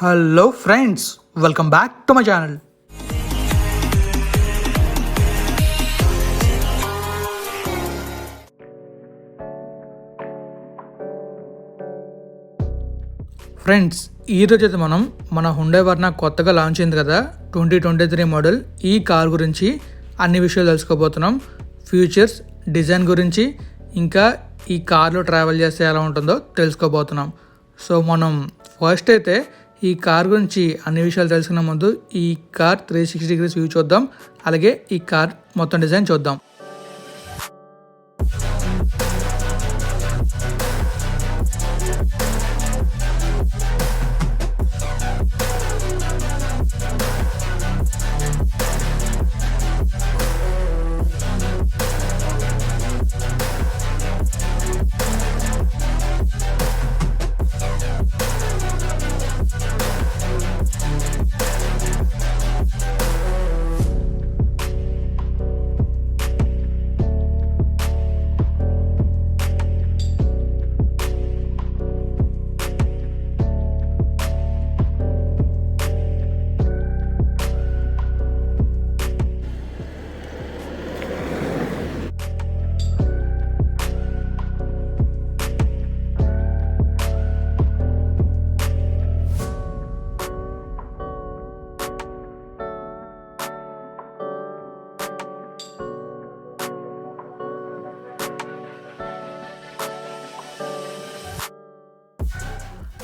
Hello friends welcome back to my channel friends ఈరోజు అయితే మనం మన హుండే వర్ణ కొత్తగా లాంచ్ అయింది కదా ట్వంటీ ట్వంటీ త్రీ మోడల్ ఈ కార్ గురించి అన్ని విషయాలు తెలుసుకోబోతున్నాం. ఫ్యూచర్స్ డిజైన్ గురించి ఇంకా ఈ కార్లో ట్రావెల్ చేస్తే ఎలా ఉంటుందో తెలుసుకోబోతున్నాం. సో మనం ఫస్ట్ అయితే ఈ కార్ గురించి అన్ని విషయాలు తెలుసుకున్న ముందు ఈ car three sixty degrees view చూద్దాం. అలాగే ఈ కార్ మొత్తం డిజైన్ చూద్దాం.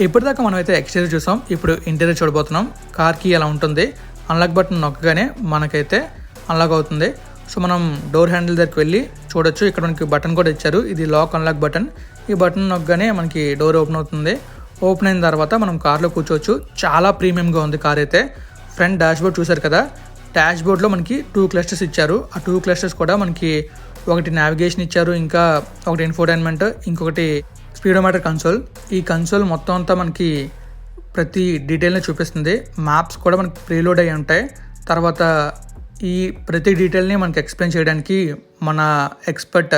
ఇప్పటిదాకా మనం అయితే ఎక్స్టీరియర్ చూసాం. ఇప్పుడు ఇంటీరియర్ చూడబోతున్నాం. కార్కి ఎలా ఉంటుంది? అన్లాక్ బటన్ నొక్కగానే మనకైతే అన్లాక్ అవుతుంది. సో మనం డోర్ హ్యాండిల్ దగ్గరికి వెళ్ళి చూడొచ్చు. ఇక్కడ మనకి బటన్ కూడా ఇచ్చారు. ఇది లాక్ అన్లాక్ బటన్ ఈ బటన్ నొక్కగానే మనకి డోర్ ఓపెన్ అవుతుంది. ఓపెన్ అయిన తర్వాత మనం కార్లో కూర్చోవచ్చు. చాలా ప్రీమియంగా ఉంది కార్ అయితే. ఫ్రంట్ డాష్ బోర్డ్ చూసారు కదా? డాష్ బోర్డ్లో మనకి టూ క్లస్టర్స్ ఇచ్చారు. ఆ టూ క్లస్టర్స్ కూడా మనకి ఒకటి నావిగేషన్ ఇచ్చారు. ఇంకా ఒకటి ఇన్ఫోటైన్మెంట్ ఇంకొకటి స్పీడోమీటర్ కన్సోల్. ఈ కన్సోల్ మొత్తం అంతా మనకి ప్రతి డీటెయిల్ని చూపిస్తుంది. మ్యాప్స్ కూడా మనకి ప్రీలోడ్ అయి ఉంటాయి. తర్వాత ఈ ప్రతి డీటెయిల్ని మనకి ఎక్స్ప్లెయిన్ చేయడానికి మన ఎక్స్పర్ట్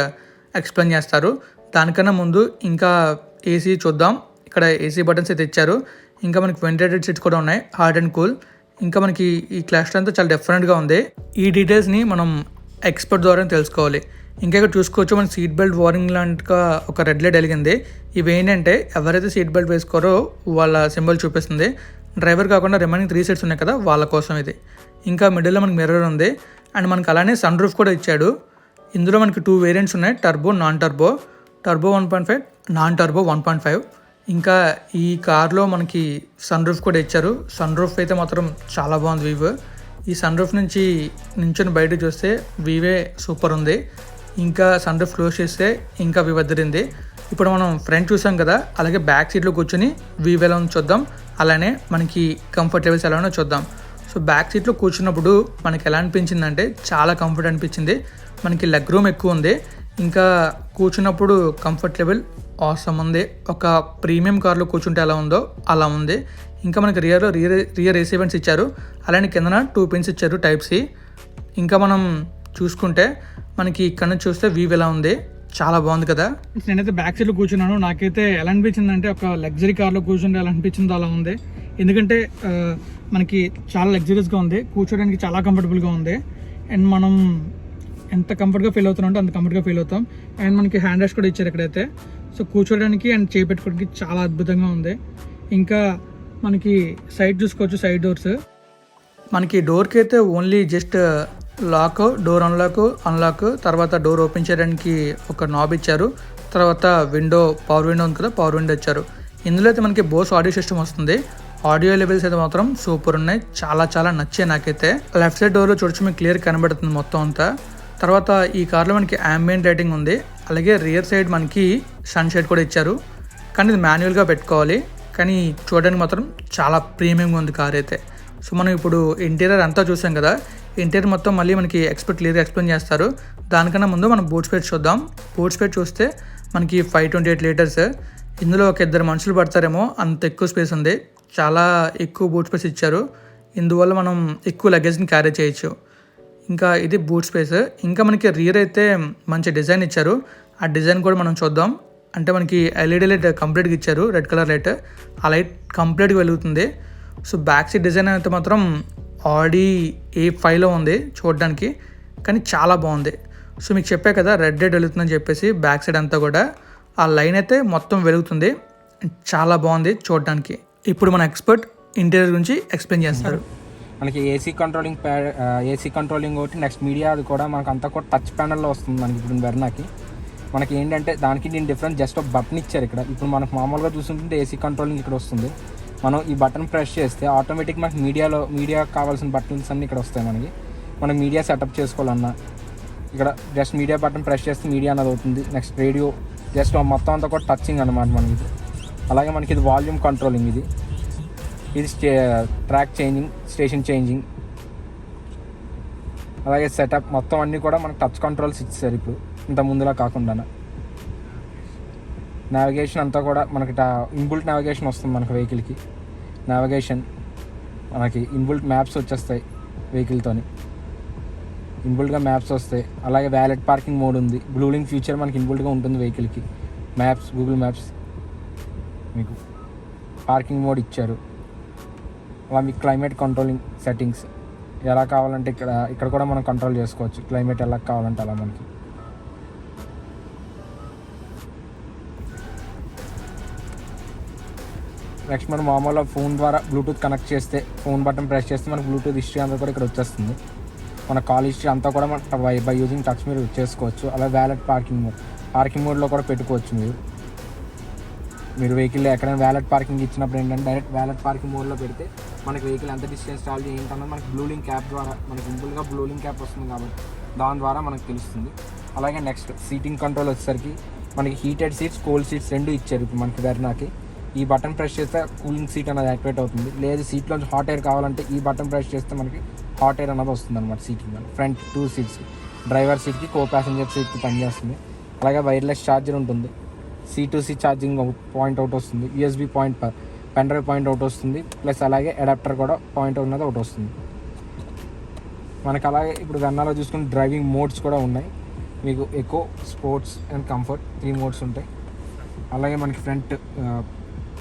ఎక్స్ప్లెయిన్ చేస్తారు. దానికన్నా ముందు ఇంకా ఏసీ చూద్దాం. ఇక్కడ ఏసీ బటన్స్ అయితే ఇచ్చారు. ఇంకా మనకి వెంటిలేటెడ్ సీట్స్ కూడా ఉన్నాయి. Hard and cool. ఇంకా మనకి ఈ క్లాస్టర్ అంతా చాలా డిఫరెంట్గా ఉంది. ఈ డీటెయిల్స్ని మనం ఎక్స్పర్ట్ ద్వారా తెలుసుకోవాలి. ఇంకా ఇక్కడ చూసుకోవచ్చు మన సీట్ బెల్ట్ వార్నింగ్ లాంటిగా ఒక రెడ్ లైట్ వెలిగింది. ఇవి ఏంటంటే ఎవరైతే సీట్ బెల్ట్ వేసుకోరో వాళ్ళ సింబల్ చూపిస్తుంది. డ్రైవర్ కాకుండా రిమైనింగ్ త్రీ సీట్స్ ఉన్నాయి కదా వాళ్ళ కోసం ఇది. ఇంకా మిడిల్లో మనకి మిర్రర్ ఉంది. అండ్ మనకు అలానే సన్ రూఫ్ కూడా ఇచ్చాడు. ఇందులో మనకి టూ వేరియంట్స్ ఉన్నాయి turbo non turbo turbo one point five non turbo one point five ఇంకా ఈ కార్లో మనకి సన్ రూఫ్ కూడా ఇచ్చారు. సన్ రూఫ్ అయితే మాత్రం చాలా బాగుంది వీవ్ ఈ సన్ రూఫ్ నుంచి నించుని బయట చూస్తే వీవే సూపర్ ఉంది. ఇంకా సన్ రూఫ్ క్లోజ్ చేస్తే ఇంకా వీవ్ అద్దరింది ఇప్పుడు మనం ఫ్రంట్ చూసాం కదా అలాగే బ్యాక్ సీట్లో కూర్చొని వీవ్ ఎలా చూద్దాం. అలానే మనకి కంఫర్ట్ లెవెల్స్ ఎలా చూద్దాం. సో బ్యాక్ సీట్లో కూర్చున్నప్పుడు మనకి ఎలా అనిపించిందంటే చాలా కంఫర్ట్ అనిపించింది. మనకి లెగ్ రూమ్ ఎక్కువ ఉంది. ఇంకా కూర్చున్నప్పుడు కంఫర్ట్ లెవెల్ అవసరం ఉంది. ఒక ప్రీమియం కార్లో కూర్చుంటే ఎలా ఉందో అలా ఉంది. ఇంకా మనకి రియర్ రియర్ రియర్ ఏసీ ఇచ్చారు. అలానే కిందన టూ పిన్స్ ఇచ్చారు టైప్ సి. ఇంకా మనం చూసుకుంటే మనకి ఇక్కడ నుంచి చూస్తే వీవ్ ఎలా ఉంది? చాలా బాగుంది కదా? నేనైతే బ్యాక్ సీట్లో కూర్చున్నాను. నాకైతే ఎలా అనిపించింది అంటే ఒక లగ్జరీ కార్లో కూర్చుంటే ఎలా అనిపించిందో అలా ఉంది. ఎందుకంటే మనకి చాలా లగ్జరీస్గా ఉంది. కూర్చోడానికి చాలా కంఫర్టబుల్గా ఉంది. అండ్ మనం ఎంత కంఫర్ట్గా ఫీల్ అవుతున్నాం అంటే అంత కంఫర్ట్గా ఫీల్ అవుతాం. అండ్ మనకి హ్యాండ్ రెస్ట్ కూడా ఇచ్చారు ఇక్కడైతే. సో కూర్చోడానికి అండ్ చేపెట్టుకోవడానికి చాలా అద్భుతంగా ఉంది. ఇంకా మనకి సైడ్ చూసుకోవచ్చు సైడ్ డోర్స్ మనకి డోర్కి అయితే only just lock door unlock unlock తర్వాత డోర్ ఓపెన్ చేయడానికి ఒక నాబ్ ఇచ్చారు. తర్వాత విండో పవర్ విండో ఉంది కదా పవర్ విండో ఇచ్చారు. ఇందులో అయితే మనకి బోస్ ఆడియో సిస్టమ్ వస్తుంది. ఆడియో లెవెల్స్ అయితే మాత్రం సూపర్ ఉన్నాయి. చాలా చాలా నచ్చాయి నాకైతే. లెఫ్ట్ సైడ్ డోర్లో చూడొచ్చు మీకు క్లియర్ కనబడుతుంది మొత్తం అంతా. తర్వాత ఈ కార్లో మనకి అంబియంట్ రైటింగ్ ఉంది. అలాగే రియర్ సైడ్ మనకి సన్ షేడ్ కూడా ఇచ్చారు. కానీ ఇది మాన్యువల్గా పెట్టుకోవాలి. కానీ చూడడానికి మాత్రం చాలా ప్రీమియంగా ఉంది కార్ అయితే. సో మనం ఇప్పుడు ఇంటీరియర్ అంతా చూసాం కదా ఇంటీరియర్ మొత్తం మళ్ళీ మనకి ఎక్స్పర్ట్ క్లియర్గా ఎక్స్ప్లెయిన్ చేస్తారు. దానికన్నా ముందు మనం బూట్ స్పేట్ చూద్దాం. బూట్ స్పేట్ చూస్తే మనకి ఫైవ్ ట్వంటీ ఎయిట్ లీటర్స్ ఇందులో ఒక ఇద్దరు మనుషులు పడతారేమో అంత ఎక్కువ స్పేస్ ఉంది. చాలా ఎక్కువ బూట్ స్పేస్ ఇచ్చారు. ఇందువల్ల మనం ఎక్కువ లగేజ్ని క్యారీ చేయొచ్చు. ఇంకా ఇది బూట్ స్పేస్ ఇంకా మనకి రియర్ అయితే మంచి డిజైన్ ఇచ్చారు. ఆ డిజైన్ కూడా మనం చూద్దాం. అంటే మనకి ఎల్ఈడి లైట్ కంప్లీట్గా ఇచ్చారు. రెడ్ కలర్ లైట్ ఆ లైట్ కంప్లీట్గా వెలుగుతుంది. సో బ్యాక్ సీట్ డిజైన్ అయితే మాత్రం ఆడి ఏ ఫైవ్లో ఉంది చూడడానికి కానీ చాలా బాగుంది. సో మీకు చెప్పే కదా రెడ్ రెడ్ వెలుగుతుందని చెప్పేసి బ్యాక్ సైడ్ అంతా కూడా. ఆ లైన్ అయితే మొత్తం వెలుగుతుంది. చాలా బాగుంది చూడడానికి. ఇప్పుడు మన ఎక్స్పర్ట్ ఇంటీరియర్ గురించి ఎక్స్ప్లెయిన్ చేస్తారు. మనకి AC controlling pad AC controlling ఒకటి నెక్స్ట్ మీడియా అది కూడా మనకు అంతా కూడా టచ్ ప్యానల్లో వస్తుంది మనకి ఇప్పుడు వెర్నాకి. మనకి ఏంటంటే దానికి దీని డిఫరెన్స్ జస్ట్ ఒక బటన్ ఇచ్చారు ఇక్కడ. ఇప్పుడు మనకు మామూలుగా చూస్తుంటే ఏసీ కంట్రోలింగ్ ఇక్కడ వస్తుంది. మనం ఈ బటన్ ప్రెస్ చేస్తే ఆటోమేటిక్ మనకి మీడియాలో మీడియా కావాల్సిన బటన్స్ అన్నీ ఇక్కడ వస్తాయి మనకి. మనం మీడియా సెటప్ చేసుకోవాలన్నా ఇక్కడ జస్ట్ మీడియా బటన్ ప్రెస్ చేస్తే మీడియా అనేది అవుతుంది. నెక్స్ట్ రేడియో జస్ట్ మొత్తం అంతా కూడా టచింగ్ అనమాట మనకి. ఇది అలాగే మనకి ఇది వాల్యూమ్ కంట్రోలింగ్ ఇది. ఇది stay track changing station changing అలాగే సెటప్ మొత్తం అన్నీ కూడా మనకు టచ్ కంట్రోల్స్ ఇచ్చారు ఇప్పుడు. ఇంత ముందులా కాకుండా నావిగేషన్ అంతా కూడా మనకి ఇన్బుల్ట్ నావిగేషన్ వస్తుంది మనకి వెహికల్కి నావిగేషన్ మనకి ఇన్బుల్ట్ మ్యాప్స్ వచ్చేస్తాయి వెహికల్తోని ఇన్బుల్ట్గా మ్యాప్స్ వస్తాయి. అలాగే వ్యాలెట్ పార్కింగ్ మోడ్ ఉంది. బ్లూలింగ్ ఫ్యూచర్ మనకి ఇన్బుల్ట్గా ఉంటుంది వెహికల్కి మ్యాప్స్ గూగుల్ మ్యాప్స్ మీకు పార్కింగ్ మోడ్ ఇచ్చారు. అలా మీకు క్లైమేట్ కంట్రోలింగ్ సెట్టింగ్స్ ఎలా కావాలంటే ఇక్కడ ఇక్కడ కూడా మనం కంట్రోల్ చేసుకోవచ్చు. క్లైమేట్ ఎలా కావాలంటే అలా మనకి. నెక్స్ట్ మనం మామూలుగా ఫోన్ ద్వారా బ్లూటూత్ కనెక్ట్ చేస్తే ఫోన్ బటన్ ప్రెస్ చేస్తే మనకు బ్లూటూత్ హిస్టరీ అంతా కూడా ఇక్కడ వచ్చేస్తుంది. మన కాల్ హిస్టరీ అంతా కూడా మన బై బై యూజింగ్ టచ్ మీరు చేసుకోవచ్చు. అలా వ్యాలెట్ పార్కింగ్ మోడ్ పార్కింగ్ మోడ్లో కూడా పెట్టుకోవచ్చు మీరు. మీరు వెహికల్ ఎక్కడైనా వ్యాలెట్ పార్కింగ్ ఇచ్చినప్పుడు ఏంటంటే డైరెక్ట్ వ్యాలెట్ పార్కింగ్ మోడ్లో పెడితే మనకి వెహికల్ ఎంత డిస్టెన్స్ ట్రావెల్ ఏంటన్నది మనకి బ్లూలింగ్ క్యాప్ ద్వారా మనకి సింపుల్గా బ్లూలింగ్ క్యాప్ వస్తుంది కాబట్టి దాని ద్వారా మనకు తెలుస్తుంది. అలాగే నెక్స్ట్ సీటింగ్ కంట్రోల్ వచ్చేసరికి మనకి హీటెడ్ సీట్స్ కోల్డ్ సీట్స్ రెండు ఇచ్చారు ఇప్పుడు మనకి వెర్నాకి. ఈ బటన్ ప్రెస్ చేస్తే కూలింగ్ సీట్ అనేది యాక్టివేట్ అవుతుంది. లేదు సీట్లోంచి హాట్ ఎయిర్ కావాలంటే ఈ బటన్ ప్రెస్ చేస్తే మనకి హాట్ ఎయిర్ అనేది వస్తుంది అనమాట seat front two seats driver సీట్కి co passenger సీట్కి పనిచేస్తుంది. అలాగే వైర్లెస్ ఛార్జర్ ఉంటుంది. C to C charging point out వస్తుంది. USB point per pen drive point out వస్తుంది. ప్లస్ అలాగే అడాప్టర్ కూడా పాయింట్ ఉన్నది ఒకటి వస్తుంది. మనకి అలాగే ఇప్పుడు వెన్నాలో చూసుకుని డ్రైవింగ్ మోడ్స్ కూడా ఉన్నాయి. మీకు eco sports and comfort three modes ఉంటాయి. అలాగే మనకి front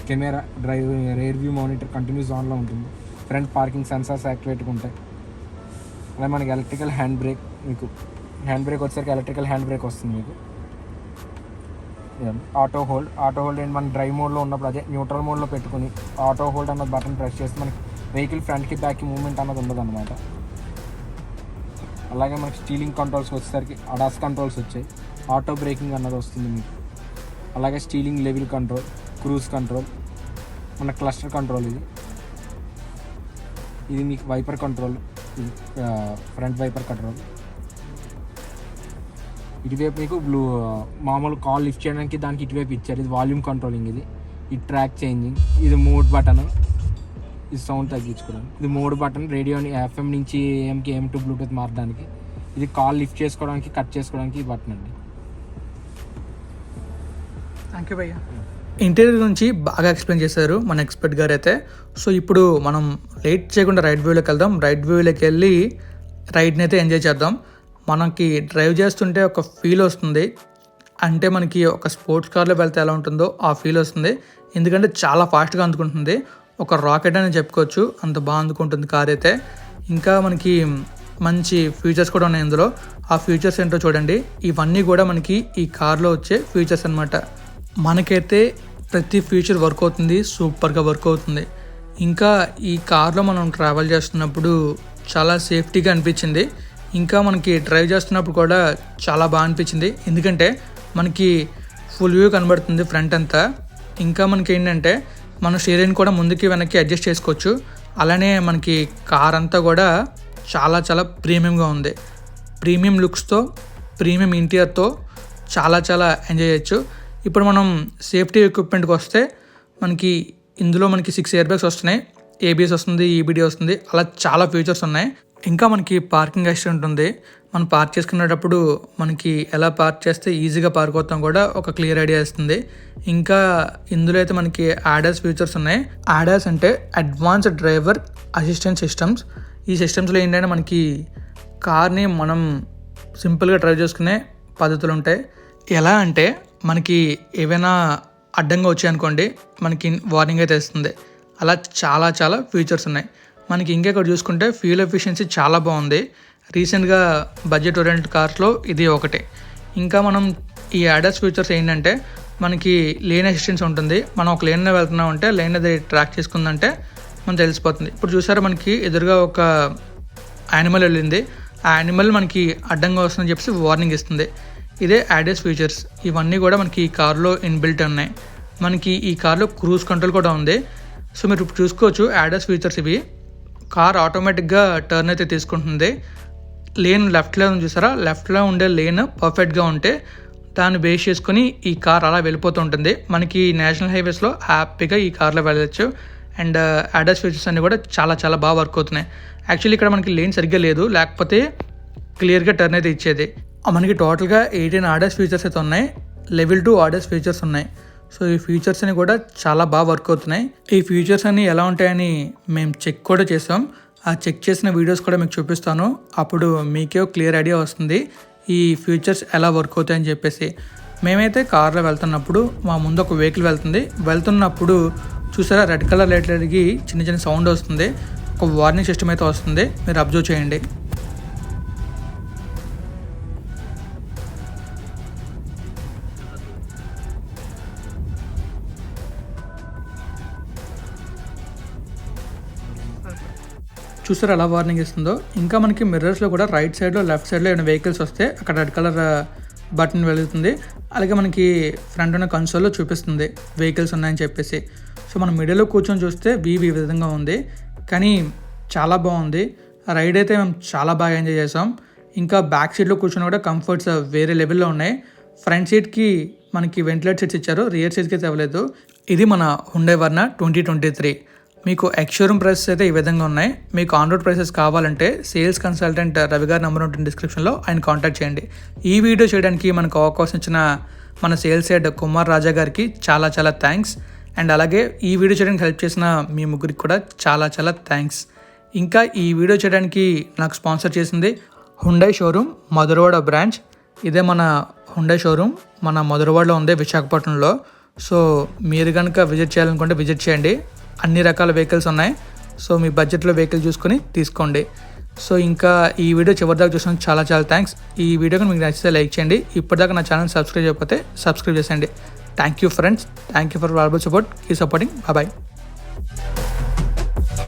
camera drive rear view monitor continuous ఆన్లో ఉంటుంది. ఫ్రంట్ పార్కింగ్ సెన్సార్స్ యాక్టివేట్గా ఉంటాయి. అలాగే మనకి ఎలక్ట్రికల్ హ్యాండ్ బ్రేక్ మీకు హ్యాండ్ బ్రేక్ వచ్చేసరికి ఎలక్ట్రికల్ హ్యాండ్ బ్రేక్ వస్తుంది మీకు. ఆటో హోల్డ్ ఆటో హోల్డ్ ఏంటి? మన డ్రైవ్ మోడ్లో ఉన్నప్పుడు అదే న్యూట్రల్ మోడ్లో పెట్టుకుని ఆటో హోల్డ్ అన్న బటన్ ప్రెస్ చేస్తే మనకి వెహికల్ ఫ్రంట్కి బ్యాక్కి మూమెంట్ అన్నది ఉండదు అనమాట అలాగే మనకి స్టీలింగ్ కంట్రోల్స్ వచ్చేసరికి అడాస్ కంట్రోల్స్ వచ్చాయి. ఆటో బ్రేకింగ్ అన్నది వస్తుంది మీకు. అలాగే steering level control cruise control మన క్లస్టర్ కంట్రోల్ ఇది. ఇది మీకు వైపర్ కంట్రోల్ ఇది ఫ్రంట్ వైపర్ కంట్రోల్. ఇటువైపు మీకు బ్లూ మామూలు కాల్ లిఫ్ట్ చేయడానికి దానికి ఇటువైపు ఇచ్చారు. ఇది వాల్యూమ్ కంట్రోలింగ్ ఇది. ఈ ట్రాక్ చేంజింగ్. ఇది మోడ్ బటన్. ఇది సౌండ్ తగ్గించుకోవడానికి. ఇది మోడ్ బటన్ రేడియోని ఎఫ్ఎం నుంచి ఏఎంకి ఏఎం టు బ్లూటూత్ మారడానికి. ఇది కాల్ లిఫ్ట్ చేసుకోవడానికి కట్ చేసుకోవడానికి ఈ బటన్ అండి. థ్యాంక్ యూ భయ్య. ఇంటీరియర్ గురించి బాగా ఎక్స్ప్లెయిన్ చేశారు మన ఎక్స్పర్ట్ గారు అయితే సో ఇప్పుడు మనం లేట్ చేయకుండా రైట్ వ్యూలోకి వెళ్దాం. రైట్ వ్యూలోకి వెళ్ళి రైడ్ని అయితే ఎంజాయ్ చేద్దాం. మనకి డ్రైవ్ చేస్తుంటే ఒక ఫీల్ వస్తుంది. అంటే మనకి ఒక స్పోర్ట్స్ కార్లో వెళ్తే ఎలా ఉంటుందో ఆ ఫీల్ వస్తుంది. ఎందుకంటే చాలా ఫాస్ట్గా అందుకుంటుంది. ఒక రాకెట్ అని చెప్పుకోవచ్చు. అంత బాగా అందుకుంటుంది కార్ అయితే. ఇంకా మనకి మంచి ఫీచర్స్ కూడా ఉన్నాయి ఇందులో. ఆ ఫీచర్స్ ఏంటో చూడండి. ఇవన్నీ కూడా మనకి ఈ కార్లో వచ్చే ఫీచర్స్ అన్నమాట. మనకైతే ప్రతి ఫీచర్ వర్క్ అవుతుంది సూపర్గా వర్క్ అవుతుంది. ఇంకా ఈ కార్లో మనం ట్రావెల్ చేస్తున్నప్పుడు చాలా సేఫ్టీగా అనిపించింది. ఇంకా మనకి డ్రైవ్ చేస్తున్నప్పుడు కూడా చాలా బాగా అనిపించింది. ఎందుకంటే మనకి ఫుల్ వ్యూ కనబడుతుంది ఫ్రంట్ అంతా. ఇంకా మనకి ఏంటంటే మన స్టీరింగ్ కూడా ముందుకి వెనక్కి అడ్జస్ట్ చేసుకోవచ్చు. అలానే మనకి కార్ అంతా కూడా చాలా చాలా ప్రీమియంగా ఉంది. ప్రీమియం లుక్స్తో ప్రీమియం ఇంటీరియర్తో చాలా చాలా ఎంజాయ్ చేయొచ్చు. ఇప్పుడు మనం సేఫ్టీ ఎక్విప్మెంట్కి వస్తే మనకి ఇందులో మనకి సిక్స్ ఇయర్ బ్యాగ్స్ వస్తున్నాయి ఏబిఎస్ వస్తుంది ఈబిడి వస్తుంది. అలా చాలా ఫీచర్స్ ఉన్నాయి. ఇంకా మనకి పార్కింగ్ అసిస్టెంట్ ఉంది. మనం పార్క్ చేసుకునేటప్పుడు మనకి ఎలా పార్క్ చేస్తే ఈజీగా పార్క్ అవుతాం కూడా ఒక క్లియర్ ఐడియా ఇస్తుంది. ఇంకా ఇందులో అయితే మనకి యాడాస్ ఫీచర్స్ ఉన్నాయి. యాడాస్ అంటే అడ్వాన్స్డ్ డ్రైవర్ అసిస్టెంట్ సిస్టమ్స్ ఈ సిస్టమ్స్లో ఏంటంటే మనకి కార్ని మనం సింపుల్గా డ్రైవ్ చేసుకునే పద్ధతులు ఉంటాయి. ఎలా అంటే మనకి ఏవైనా అడ్డంగా వచ్చాయనుకోండి మనకి వార్నింగ్ అయితే ఇస్తుంది. అలా చాలా చాలా ఫీచర్స్ ఉన్నాయి. మనకి ఇంకా ఇక్కడ చూసుకుంటే ఫ్యూల్ ఎఫిషియన్సీ చాలా బాగుంది. రీసెంట్గా బడ్జెట్ ఓరియంట్ కార్స్లో ఇది ఒకటే. ఇంకా మనం ఈ యాడర్స్ ఫీచర్స్ ఏంటంటే మనకి లేన్ అసిస్టెన్స్ ఉంటుంది. మనం ఒక లేన్లో వెళ్తున్నాం అంటే లేన్ అది ట్రాక్ చేసుకుందంటే మనం తెలిసిపోతుంది. ఇప్పుడు చూసారా మనకి ఎదురుగా ఒక యానిమల్ వెళ్ళింది. ఆ యానిమల్ మనకి అడ్డంగా వస్తుందని చెప్పేసి వార్నింగ్ ఇస్తుంది. ఇదే యాడెస్ ఫీచర్స్ ఇవన్నీ కూడా మనకి ఈ కార్లో ఇన్బిల్ట్ ఉన్నాయి. మనకి ఈ కార్లో క్రూజ్ కంట్రోల్ కూడా ఉంది. సో మీరు చూసుకోవచ్చు యాడెస్ ఫీచర్స్ ఇవి. కార్ ఆటోమేటిక్గా టర్న్ అయితే తీసుకుంటుంది. లేన్ లెఫ్ట్లో చూసారా? లెఫ్ట్లో ఉండే లేన్ పర్ఫెక్ట్గా ఉంటే దాన్ని బేస్ చేసుకుని ఈ కార్ అలా వెళ్ళిపోతూ ఉంటుంది. మనకి నేషనల్ హైవేస్లో హ్యాపీగా ఈ కార్లో వెళ్ళచ్చు. అండ్ అడ్రస్ uh, ఫీచర్స్ అన్నీ కూడా చాలా చాలా బాగా వర్క్ అవుతున్నాయి. యాక్చువల్లీ ఇక్కడ మనకి లేన్ సరిగ్గా లేదు. లేకపోతే క్లియర్గా టర్న్ అయితే ఇచ్చేది. మనకి టోటల్గా ఎయిటీన్ ఆర్డర్స్ ఫీచర్స్ అయితే ఉన్నాయి. లెవెల్ టూ ఆర్డర్స్ ఫీచర్స్ ఉన్నాయి. సో ఈ ఫీచర్స్ అని కూడా చాలా బాగా వర్క్ అవుతున్నాయి. ఈ ఫీచర్స్ అన్ని ఎలా ఉంటాయని మేము చెక్ కూడా చేసాం. ఆ చెక్ చేసిన వీడియోస్ కూడా మీకు చూపిస్తాను. అప్పుడు మీకే క్లియర్ ఐడియా వస్తుంది. ఈ ఫీచర్స్ ఎలా వర్క్ అవుతాయని చెప్పేసి. మేమైతే కార్లో వెళ్తున్నప్పుడు మా ముందు ఒక వెహికల్ వెళ్తుంది. వెళ్తున్నప్పుడు చూసారా రెడ్ కలర్ లైట్ అడిగి చిన్న చిన్న సౌండ్ వస్తుంది. ఒక వార్నింగ్ సిస్టమ్ అయితే వస్తుంది. మీరు అబ్జర్వ్ చేయండి. చూసారు ఎలా వార్నింగ్ ఇస్తుందో? ఇంకా మనకి మిర్రర్స్లో కూడా రైట్ సైడ్లో లెఫ్ట్ సైడ్లో ఏమైనా వెహికల్స్ వస్తే అక్కడ రెడ్ కలర్ బటన్ వెలుగుతుంది. అలాగే మనకి ఫ్రంట్ ఉన్న కన్సోల్లో చూపిస్తుంది వెహికల్స్ ఉన్నాయని చెప్పేసి. సో మనం మిడిల్లో కూర్చొని చూస్తే వీవ్ ఈ విధంగా ఉంది. కానీ చాలా బాగుంది. రైడ్ అయితే మేము చాలా బాగా ఎంజాయ్ చేసాం ఇంకా బ్యాక్ సీట్లో కూర్చొని కూడా కంఫర్ట్స్ uh, వేరే లెవెల్లో ఉన్నాయి. ఫ్రంట్ సీట్కి మనకి వెంటిలేట్ సీట్స్ ఇచ్చారు. రియర్ సీట్కి అయితే ఇవ్వలేదు. ఇది మన Hyundai Verna twenty twenty three మీకు ఎక్స్షోరూమ్ ప్రైసెస్ అయితే ఈ విధంగా ఉన్నాయి. మీకు ఆన్ రోడ్ ప్రైసెస్ కావాలంటే సేల్స్ కన్సల్టెంట్ రవి గారి నెంబర్ ఉంటుంది డిస్క్రిప్షన్లో ఆయన కాంటాక్ట్ చేయండి. ఈ వీడియో చేయడానికి మనకు అవకాశం ఇచ్చిన మన సేల్స్ హెడ్ కుమార్ రాజా గారికి చాలా చాలా థ్యాంక్స్ అండ్ అలాగే ఈ వీడియో చేయడానికి హెల్ప్ చేసిన మీ ముగ్గురికి కూడా చాలా చాలా థ్యాంక్స్ ఇంకా ఈ వీడియో చేయడానికి నాకు స్పాన్సర్ చేసింది హుండై షోరూమ్ మధురవాడ బ్రాంచ్ ఇదే మన హుండై షోరూమ్ మన మధురవాడలో ఉంది విశాఖపట్నంలో. సో మీరు కనుక విజిట్ చేయాలనుకుంటే విజిట్ చేయండి. అన్ని రకాల వెహికల్స్ ఉన్నాయి. సో మీ బడ్జెట్లో వెహికల్ చూసుకొని తీసుకోండి. సో ఇంకా ఈ వీడియో చివరిదాకా చూసినందుకు చాలా చాలా థ్యాంక్స్. ఈ వీడియో మీకు నచ్చితే లైక్ చేయండి. ఇప్పటిదాకా నా ఛానల్ సబ్స్క్రైబ్ చేయకపోతే సబ్స్క్రైబ్ చేసేయండి. Thank you friends. Thank you for valuable support. ఈ సపోర్టింగ్. బాయ్.